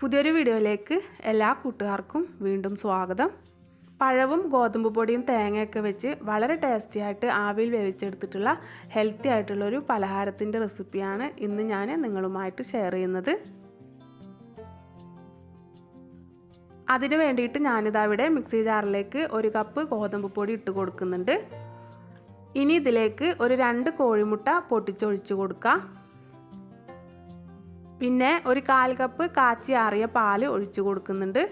പുതിയൊരു വീഡിയോയിലേക്ക് എല്ലാ കൂട്ടുകാർക്കും വീണ്ടും സ്വാഗതം. പഴവും ഗോതമ്പ് പൊടിയും തേങ്ങയൊക്കെ വെച്ച് വളരെ ടേസ്റ്റി ആയിട്ട് ആവിയിൽ വേവിച്ചെടുത്തിട്ടുള്ള ഹെൽത്തി ആയിട്ടുള്ള ഒരു പലഹാരത്തിന്റെ റെസിപ്പിയാണ് ഇന്ന് ഞാൻ നിങ്ങളുമായിട്ട് ഷെയർ ചെയ്യുന്നത്. അതിന് വേണ്ടിയിട്ട് ഞാനിതാ ഇവിടെ മിക്സി ജാറിലേക്ക് ഒരു കപ്പ് ഗോതമ്പ് പൊടി ഇട്ട് കൊടുക്കുന്നുണ്ട്. ഇനി ഇതിലേക്ക് ഒരു രണ്ട് കോഴിമുട്ട പൊട്ടിച്ചൊഴിച്ച് കൊടുക്കാം. പിന്നെ ഒരു കാൽ കപ്പ് കാച്ചി ആറിയ പാൽ ഒഴിച്ചു കൊടുക്കുന്നുണ്ട്.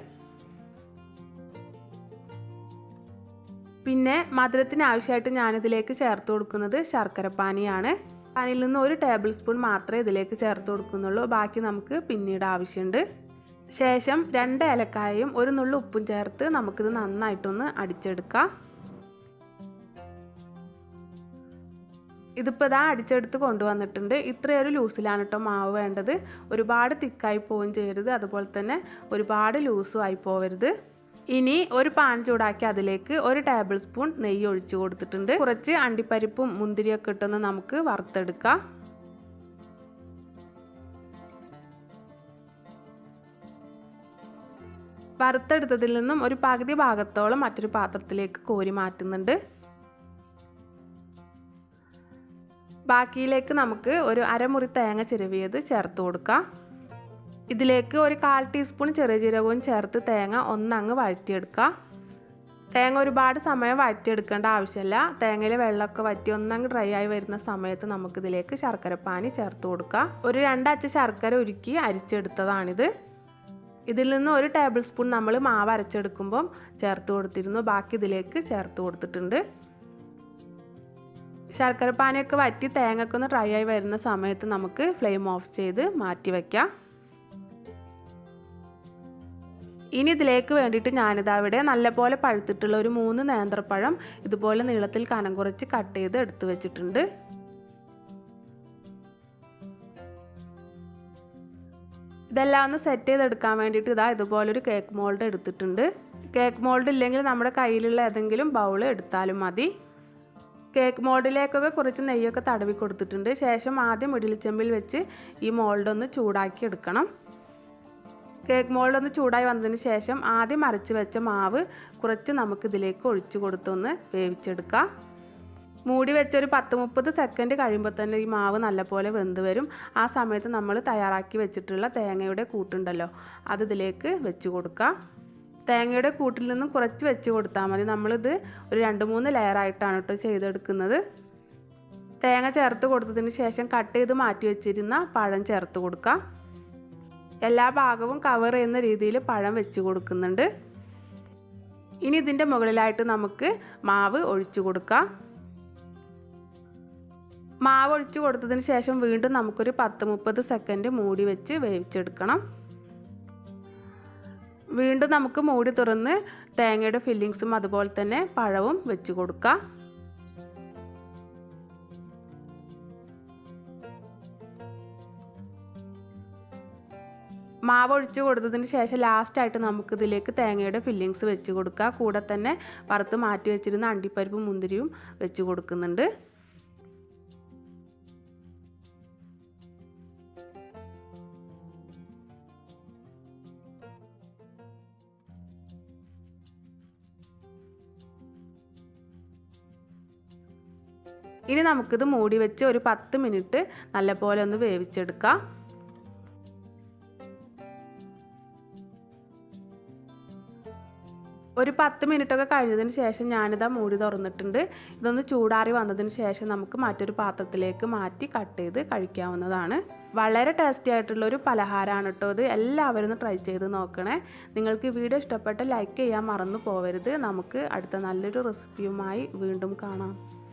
പിന്നെ മധുരത്തിന് ആവശ്യമായിട്ട് ഞാനിതിലേക്ക് ചേർത്ത് കൊടുക്കുന്നത് ശർക്കരപ്പാനിയാണ് പാനിയിൽ നിന്ന് ഒരു ടേബിൾ സ്പൂൺ മാത്രമേ ഇതിലേക്ക് ചേർത്ത് കൊടുക്കുന്നുള്ളൂ. ബാക്കി നമുക്ക് പിന്നീട് ആവശ്യമുണ്ട്. ശേഷം രണ്ട് ഏലക്കായയും ഒരു നുള്ളു ഉപ്പും ചേർത്ത് നമുക്കിത് നന്നായിട്ടൊന്ന് അടിച്ചെടുക്കാം. ഇതിപ്പോൾ ഇതാ അടിച്ചെടുത്ത് കൊണ്ടുവന്നിട്ടുണ്ട്. ഇത്രയൊരു ലൂസിലാണ് കേട്ടോ മാവ് വേണ്ടത്. ഒരുപാട് തിക്കായി പോവുകയും ചെയ്യരുത്. അതുപോലെ തന്നെ ഒരുപാട് ലൂസും ആയി പോവരുത്. ഇനി ഒരു പാൻ ചൂടാക്കി അതിലേക്ക് ഒരു ടേബിൾ സ്പൂൺ നെയ്യ് ഒഴിച്ചു കൊടുത്തിട്ടുണ്ട്. കുറച്ച് അണ്ടിപ്പരിപ്പും മുന്തിരിയൊക്കെ ഇട്ടൊന്ന് നമുക്ക് വറുത്തെടുക്കാം. വറുത്തെടുത്തതിൽ നിന്നും ഒരു പകുതി ഭാഗത്തോളം മറ്റൊരു പാത്രത്തിലേക്ക് കോരി മാറ്റുന്നുണ്ട്. ബാക്കിയിലേക്ക് നമുക്ക് ഒരു അരമുറി തേങ്ങ ചിരവിയത് ചേർത്ത് കൊടുക്കാം. ഇതിലേക്ക് ഒരു കാൽ ടീസ്പൂൺ ചെറിയ ജീരകവും ചേർത്ത് തേങ്ങ ഒന്നങ്ങ് വഴറ്റിയെടുക്കുക തേങ്ങ ഒരുപാട് സമയം വഴറ്റിയെടുക്കേണ്ട ആവശ്യമില്ല. തേങ്ങയിൽ വെള്ളമൊക്കെ വറ്റി ഒന്നങ്ങ് ഡ്രൈ ആയി വരുന്ന സമയത്ത് നമുക്കിതിലേക്ക് ശർക്കരപ്പാനി ചേർത്ത് കൊടുക്കാം. ഒരു രണ്ടച്ച ശർക്കര ഉരുക്കി അരിച്ചെടുത്തതാണിത്. ഇതിൽ നിന്ന് ഒരു ടേബിൾ സ്പൂൺ നമ്മൾ മാവ് അരച്ചെടുക്കുമ്പം ചേർത്ത് കൊടുത്തിരുന്നു. ബാക്കി ഇതിലേക്ക് ചേർത്ത് കൊടുത്തിട്ടുണ്ട്. ശർക്കര പാനിയൊക്കെ വറ്റി തേങ്ങയൊക്കെ ഒന്ന് ഡ്രൈ ആയി വരുന്ന സമയത്ത് നമുക്ക് ഫ്ലെയിം ഓഫ് ചെയ്ത് മാറ്റി വയ്ക്കാം ഇനി ഇതിലേക്ക് വേണ്ടിയിട്ട് ഞാനിതാ ഇവിടെ നല്ലപോലെ പഴുത്തിട്ടുള്ള ഒരു മൂന്ന് നേന്ത്രപ്പഴം ഇതുപോലെ നീളത്തിൽ കനം കുറച്ച് കട്ട് ചെയ്ത് എടുത്തു വെച്ചിട്ടുണ്ട്. ഇതെല്ലാം ഒന്ന് സെറ്റ് ചെയ്തെടുക്കാൻ വേണ്ടിയിട്ട് ഇതാ ഇതുപോലൊരു കേക്ക് മോൾഡ് എടുത്തിട്ടുണ്ട്. കേക്ക് മോൾഡ് ഇല്ലെങ്കിൽ നമ്മുടെ കയ്യിലുള്ള ഏതെങ്കിലും ബൗൾ എടുത്താലും മതി. കേക്ക് മോൾഡിലേക്കൊക്കെ കുറച്ച് നെയ്യൊക്കെ തടവി കൊടുത്തിട്ടുണ്ട്. ശേഷം ആദ്യം ഇഡലിച്ചെമ്പിൽ വെച്ച് ഈ മോൾഡ് ഒന്ന് ചൂടാക്കി എടുക്കണം. കേക്ക് മോൾഡ് ഒന്ന് ചൂടായി വന്നതിന് ശേഷം ആദ്യം അരച്ച് വെച്ച മാവ് കുറച്ച് നമുക്ക് ഇതിലേക്ക് ഒഴിച്ചു കൊടുത്തൊന്ന് വേവിച്ചെടുക്കാം. മൂടി വെച്ചൊരു പത്ത് മുപ്പത് സെക്കൻഡ് കഴിയുമ്പോൾ തന്നെ ഈ മാവ് നല്ലപോലെ വെന്ത് വരും. ആ സമയത്ത് നമ്മൾ തയ്യാറാക്കി വെച്ചിട്ടുള്ള തേങ്ങയുടെ കൂട്ടുണ്ടല്ലോ അത് ഇതിലേക്ക് വെച്ച് കൊടുക്കാം. തേങ്ങയുടെ കൂട്ടിൽ നിന്നും കുറച്ച് വെച്ച് കൊടുത്താൽ മതി. നമ്മളിത് ഒരു രണ്ട് മൂന്ന് ലെയറായിട്ടാണ് കേട്ടോ ചെയ്തെടുക്കുന്നത്. തേങ്ങ ചേർത്ത് കൊടുത്തതിന് ശേഷം കട്ട് ചെയ്ത് മാറ്റി വെച്ചിരുന്ന പഴം ചേർത്ത് കൊടുക്കാം. എല്ലാ ഭാഗവും കവർ ചെയ്യുന്ന രീതിയിൽ പഴം വെച്ച് കൊടുക്കുന്നുണ്ട്. ഇനി ഇതിന്റെ മുകളിലായിട്ട് നമുക്ക് മാവ് ഒഴിച്ചു കൊടുക്കാം. മാവ് ഒഴിച്ചു കൊടുത്തതിന് ശേഷം വീണ്ടും നമുക്കൊരു പത്ത് മുപ്പത് സെക്കൻഡ് മൂടി വെച്ച് വേവിച്ചെടുക്കണം. വീണ്ടും നമുക്ക് മൂടി തുറന്ന് തേങ്ങയുടെ ഫില്ലിങ്സും അതുപോലെ തന്നെ പഴവും വെച്ച് കൊടുക്കാം. മാവ് ഒഴിച്ച് കൊടുത്തതിന് ശേഷം ലാസ്റ്റായിട്ട് നമുക്കിതിലേക്ക് തേങ്ങയുടെ ഫില്ലിങ്സ് വെച്ച് കൊടുക്കുക കൂടെ തന്നെ വറുത്ത് മാറ്റി വെച്ചിരുന്ന അണ്ടിപ്പരിപ്പും മുന്തിരിയും വെച്ച് കൊടുക്കുന്നുണ്ട്. ഇനി നമുക്കിത് മൂടി വെച്ച് ഒരു പത്ത് മിനിറ്റ് നല്ലപോലെ ഒന്ന് വേവിച്ചെടുക്കാം. ഒരു പത്ത് മിനിറ്റൊക്കെ കഴിഞ്ഞതിന് ശേഷം ഞാനിതാ മൂടി തുറന്നിട്ടുണ്ട്. ഇതൊന്ന് ചൂടാറി വന്നതിന് ശേഷം നമുക്ക് മറ്റൊരു പാത്രത്തിലേക്ക് മാറ്റി കട്ട് ചെയ്ത് കഴിക്കാവുന്നതാണ്. വളരെ ടേസ്റ്റി ആയിട്ടുള്ള ഒരു പലഹാരമാണ് കേട്ടോ ഇത്. എല്ലാവരും ഒന്ന് ട്രൈ ചെയ്ത് നോക്കണേ. നിങ്ങൾക്ക് വീഡിയോ ഇഷ്ടപ്പെട്ട ലൈക്ക് ചെയ്യാൻ മറന്നു പോവരുത്. നമുക്ക് അടുത്ത നല്ലൊരു റെസിപ്പിയുമായി വീണ്ടും കാണാം.